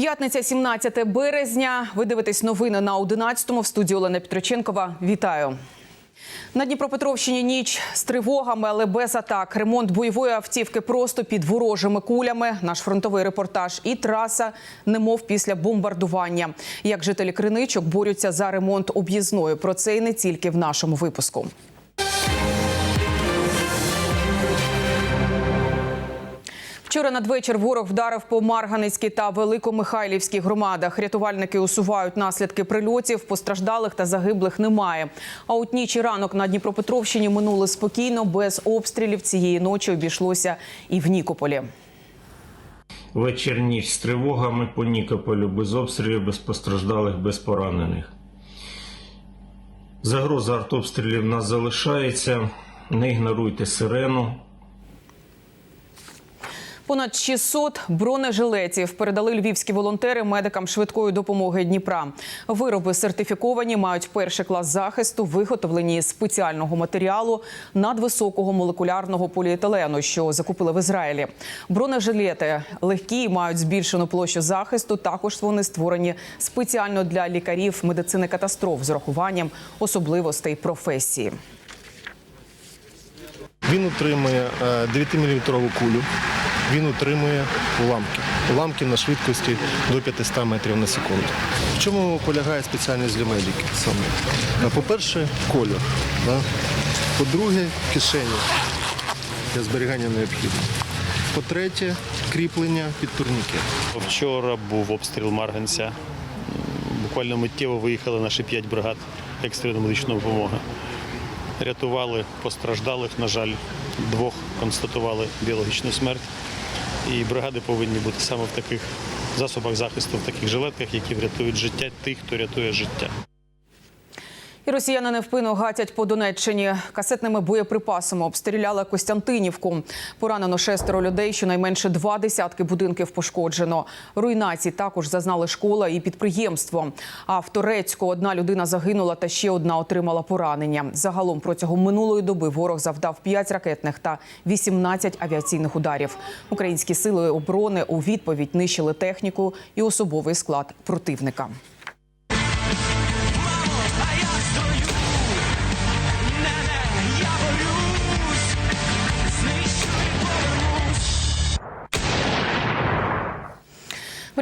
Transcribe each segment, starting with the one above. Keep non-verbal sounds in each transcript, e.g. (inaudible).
П'ятниця, 17 березня. Ви дивитесь новини на 11-му в студії Олена Петроченкова. Вітаю. На Дніпропетровщині ніч з тривогами, але без атак. Ремонт бойової автівки просто під ворожими кулями. Наш фронтовий репортаж і траса, немов після бомбардування. Як жителі Криничок борються за ремонт об'їзної. Про це і не тільки в нашому випуску. Вчора надвечір ворог вдарив по Марганецькій та Великомихайлівській громадах. Рятувальники усувають наслідки прильотів. Постраждалих та загиблих немає. А от ніч і ранок на Дніпропетровщині минули спокійно, без обстрілів. Цієї ночі обійшлося і в Нікополі. Вечір ніч з тривогами по Нікополю, без обстрілів, без постраждалих, без поранених. Загроза артобстрілів нас залишається. Не ігноруйте сирену. Понад 600 бронежилетів передали львівські волонтери медикам швидкої допомоги Дніпра. Вироби сертифіковані, мають перший клас захисту, виготовлені з спеціального матеріалу надвисокого молекулярного поліетилену, що закупили в Ізраїлі. Бронежилети легкі, мають збільшену площу захисту. Також вони створені спеціально для лікарів медицини катастроф з урахуванням особливостей професії. Він утримує 9-мм кулю. Він утримує уламки. Уламки на швидкості до 500 метрів на секунду. В чому полягає спеціальність для медиків саме? По-перше, кольор. Да? По-друге, кишені для зберігання необхідно. По-третє, кріплення під турнікет. Вчора був обстріл Марганця. Буквально миттєво виїхали наші п'ять бригад екстреної медичної допомоги. Рятували постраждалих, на жаль, двох констатували біологічну смерть. І бригади повинні бути саме в таких засобах захисту, в таких жилетках, які врятують життя тих, хто рятує життя. Росіяни невпинно гатять по Донеччині. Касетними боєприпасами обстріляли Костянтинівку. Поранено шестеро людей, щонайменше два десятки будинків пошкоджено. Руйнацій також зазнали школа і підприємство. А в Торецьку одна людина загинула та ще одна отримала поранення. Загалом протягом минулої доби ворог завдав 5 ракетних та 18 авіаційних ударів. Українські сили оборони у відповідь нищили техніку і особовий склад противника.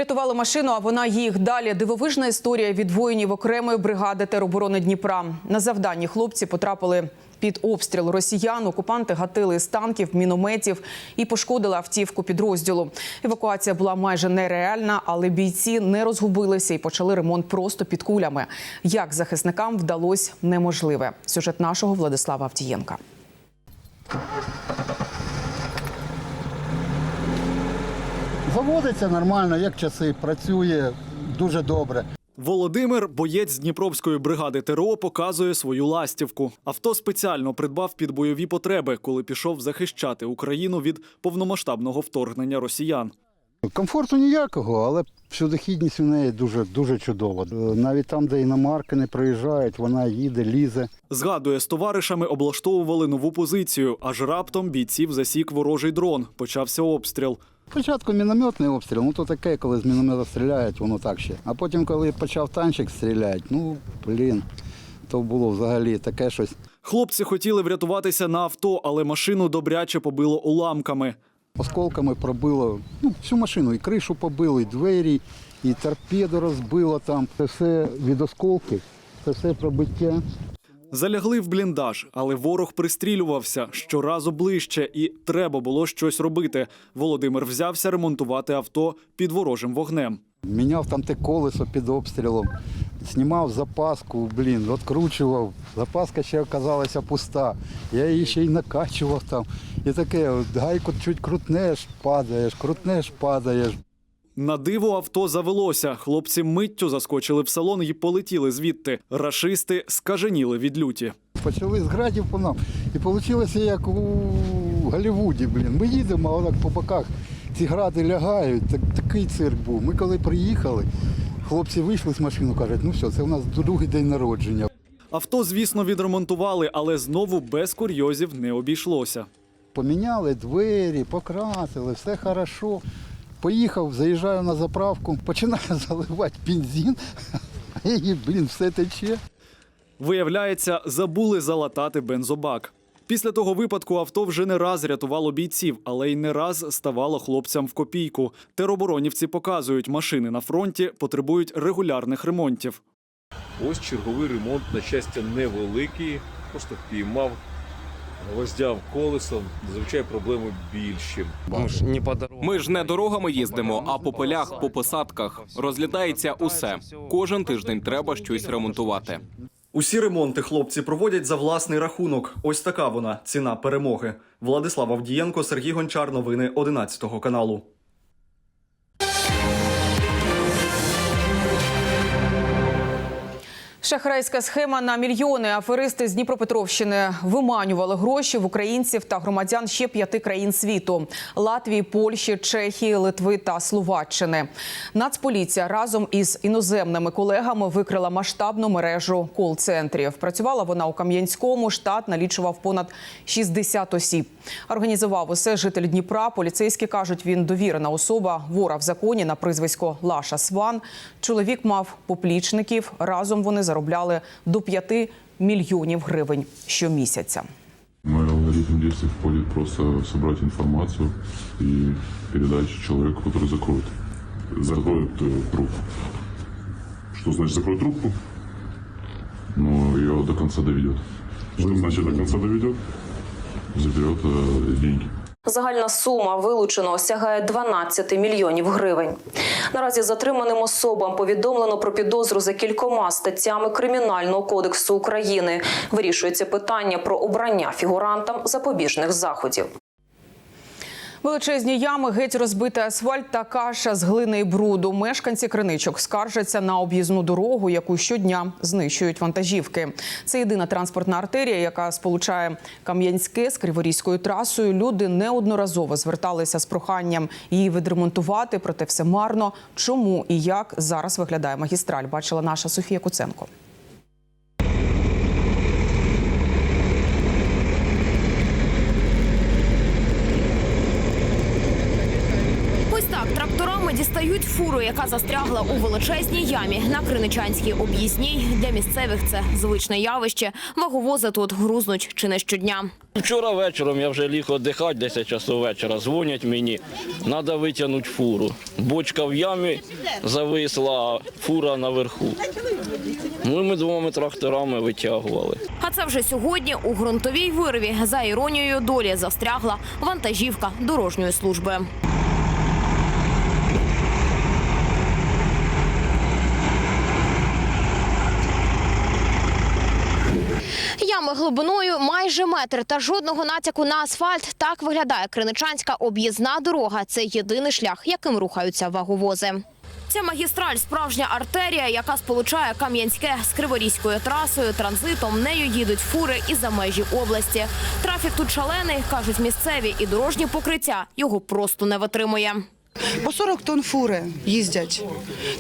Врятували машину, а вона їх далі. Дивовижна історія від воїнів окремої бригади тероборони Дніпра. На завданні хлопці потрапили під обстріл росіян. Окупанти гатили з танків, мінометів і пошкодили автівку підрозділу. Евакуація була майже нереальна, але бійці не розгубилися і почали ремонт просто під кулями. Як захисникам вдалося неможливе. Сюжет нашого Владислава Авдієнка. Заводиться нормально, як часи, працює дуже добре. Володимир, боєць з Дніпровської бригади ТРО, показує свою ластівку. Авто спеціально придбав під бойові потреби, коли пішов захищати Україну від повномасштабного вторгнення росіян. Комфорту ніякого, але всюдохідність у неї дуже дуже чудова. Е, Навіть там, де іномарки не проїжджають, вона їде, лізе. Згадує, з товаришами облаштовували нову позицію, аж раптом бійців засік ворожий дрон. Почався обстріл. Спочатку мінометний обстріл, ну то таке, коли з міномета стріляють, воно так ще. А потім, коли почав танчик стріляти, ну блін, то було взагалі таке щось. Хлопці хотіли врятуватися на авто, але машину добряче побило уламками. Осколками пробило ну, всю машину, і кришу побило, і двері, і торпеду розбило там. Це все від осколків, це все пробиття. Залягли в бліндаж, але ворог пристрілювався щоразу ближче, і треба було щось робити. Володимир взявся ремонтувати авто під ворожим вогнем. Міняв там те колесо під обстрілом, знімав запаску, блін, відкручував. Запаска ще оказалася пуста. Я її ще й накачував там. І таке, гайку чуть крутнеш, падаєш, крутнеш, падаєш. На диво авто завелося. Хлопці миттю заскочили в салон і полетіли звідти. Рашисти скаженіли від люті. Почали з градів по нам. І вийшло як у Голлівуді, блін. Ми їдемо, а отак по боках ці гради лягають. Так, такий цирк був. Ми коли приїхали, хлопці вийшли з машини, кажуть, ну все, це у нас другий день народження. Авто, звісно, відремонтували, але знову без курйозів не обійшлося. Поміняли двері, покрасили, все хорошо. Поїхав, заїжджаю на заправку, починаю (laughs) заливати бензин, (laughs) і, блін, все тече. Виявляється, забули залатати бензобак. Після того випадку авто вже не раз рятувало бійців, але й не раз ставало хлопцям в копійку. Тероборонівці показують, машини на фронті потребують регулярних ремонтів. Ось черговий ремонт, на щастя, невеликий. Просто впіймав, гвоздяв колесом. Зазвичай проблеми більші. Ми ж не дорогами їздимо, а по полях, по посадках. Розлітається усе. Кожен тиждень треба щось ремонтувати. Усі ремонти хлопці проводять за власний рахунок. Ось така вона ціна перемоги. Владислав Авдієнко, Сергій Гончар. Новини 11 каналу. Шахрайська схема на мільйони. Аферисти з Дніпропетровщини виманювали гроші в українців та громадян ще п'яти країн світу: Латвії, Польщі, Чехії, Литви та Словаччини. Нацполіція разом із іноземними колегами викрила масштабну мережу кол-центрів. Працювала вона у Кам'янському. Штат налічував понад 60 осіб. Організував усе житель Дніпра. Поліцейські кажуть, він довірена особа, вора в законі на прізвисько Лаша Сван. Чоловік мав поплічників. Разом вони заробляли до 5 мільйонів гривень щомісяця. Мой алгоритм действий входит просто собрать информацию и передать человеку, который закроет. Закроет э, трубку. Что значит закроет трубку? Ну, ее до конца доведет. Что значит до конца доведет? Заберет э, деньги. Загальна сума вилученого сягає 12 мільйонів гривень. Наразі затриманим особам повідомлено про підозру за кількома статтями Кримінального кодексу України. Вирішується питання про обрання фігурантам запобіжних заходів. Величезні ями, геть розбитий асфальт та каша з глини і бруду. Мешканці криничок скаржаться на об'їзну дорогу, яку щодня знищують вантажівки. Це єдина транспортна артерія, яка сполучає Кам'янське з Криворізькою трасою. Люди неодноразово зверталися з проханням її відремонтувати, проте все марно. Чому і як зараз виглядає магістраль? Бачила наша Софія Куценко. Ось так тракторами дістають фуру, яка застрягла у величезній ямі на Криничанській об'їзній. Для місцевих це звичне явище. Ваговози тут грузнуть чи не щодня. Вчора вечором я вже ліг віддихати, 10 часов вечора. Дзвонять мені, треба витягнути фуру. Бочка в ямі зависла, а фура наверху. Ну ми двома тракторами витягували. А це вже сьогодні у ґрунтовій вирві за іронією долі застрягла вантажівка дорожньої служби. Ями глибиною майже метр та жодного натяку на асфальт. Так виглядає Криничанська об'їзна дорога. Це єдиний шлях, яким рухаються ваговози. Ця магістраль справжня артерія, яка сполучає Кам'янське з Криворізькою трасою. Транзитом нею їдуть фури і за межі області. Трафік тут шалений, кажуть місцеві, і дорожнє покриття його просто не витримує. По 40 тонн фури їздять.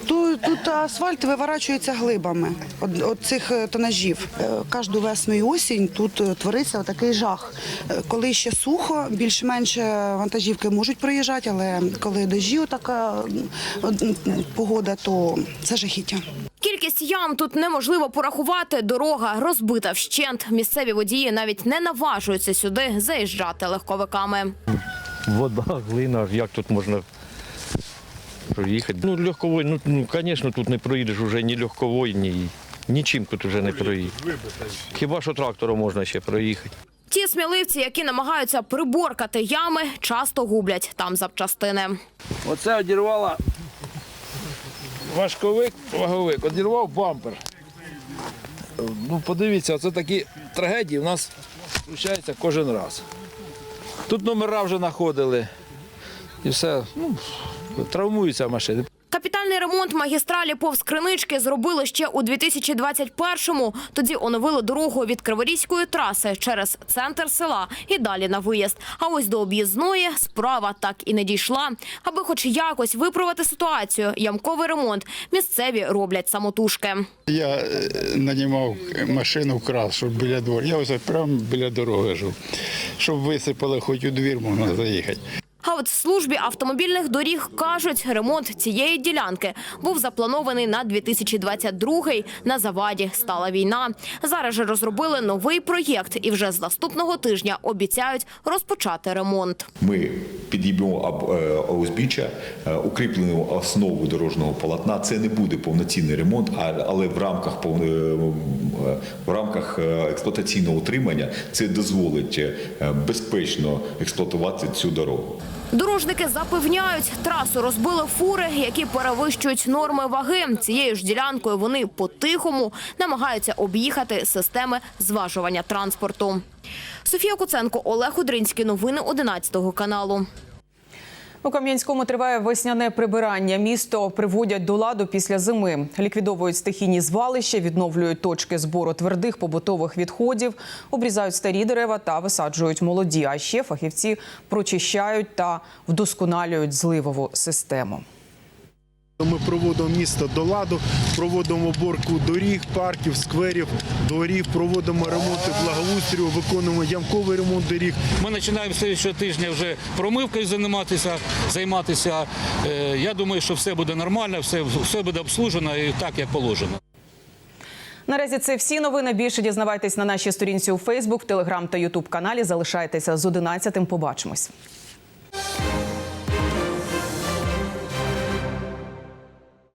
Тут, тут асфальт виворачується глибами от, от цих е, тонажів. Е, Кожну весну і осінь тут е, твориться такий жах. Коли ще сухо, більш-менш вантажівки можуть проїжджати, але коли дожі така погода, то це жахіття. Кількість ям тут неможливо порахувати. Дорога розбита вщент. Місцеві водії навіть не наважуються сюди заїжджати легковиками. Вода, глина, як тут можна проїхати? Ну, легковой, ну, ну, звісно, тут не проїдеш вже ні легковой, ні нічим тут вже не проїдеш. Хіба що трактором можна ще проїхати. Ті сміливці, які намагаються приборкати ями, часто гублять там запчастини. Оце одірвала важковик, ваговик, одірвав бампер. Ну, подивіться, це такі трагедії у нас случаються кожен раз. Тут номера вже знаходили. І все, ну, травмуються машини. Капітальний ремонт магістралі повз Кринички зробили ще у 2021-му. Тоді оновили дорогу від Криворізької траси через центр села і далі на виїзд. А ось до об'їзної справа так і не дійшла. Аби хоч якось виправити ситуацію, ямковий ремонт місцеві роблять самотужки. Я е, нанімав машину вкрас, щоб біля двору. Я ось прямо біля дороги жив. Щоб висипали, хоч у двір можна заїхати. А Держаудслужбі автомобільних доріг кажуть, ремонт цієї ділянки був запланований на 2022-й. На заваді стала війна. Зараз же розробили новий проєкт і вже з наступного тижня обіцяють розпочати ремонт. Ми підіб'ємо об- е, узбіччя, е, укріплену основу дорожнього полотна. Це не буде повноцінний ремонт, але в рамках е, в рамках експлуатаційного утримання це дозволить безпечно експлуатувати цю дорогу. Дорожники запевняють, трасу розбили фури, які перевищують норми ваги. Цією ж ділянкою вони по-тихому намагаються об'їхати системи зважування транспорту. Софія Куценко, Олег Удринський. Новини 11 каналу. У Кам'янському триває весняне прибирання. Місто приводять до ладу після зими. Ліквідовують стихійні звалища, відновлюють точки збору твердих побутових відходів, обрізають старі дерева та висаджують молоді. А ще фахівці прочищають та вдосконалюють зливову систему. Ми проводимо місто до ладу, проводимо уборку доріг, парків, скверів, дворів, проводимо ремонти благоустрою, виконуємо ямковий ремонт доріг. Ми починаємо слідчого тижня вже промивкою займатися. займатися. Е, Я думаю, що все буде нормально, все, все буде обслужено і так, як положено. Наразі це всі новини. Більше дізнавайтесь на нашій сторінці у Фейсбук, Телеграм та Ютуб каналі. Залишайтеся з 11-тим. Побачимось.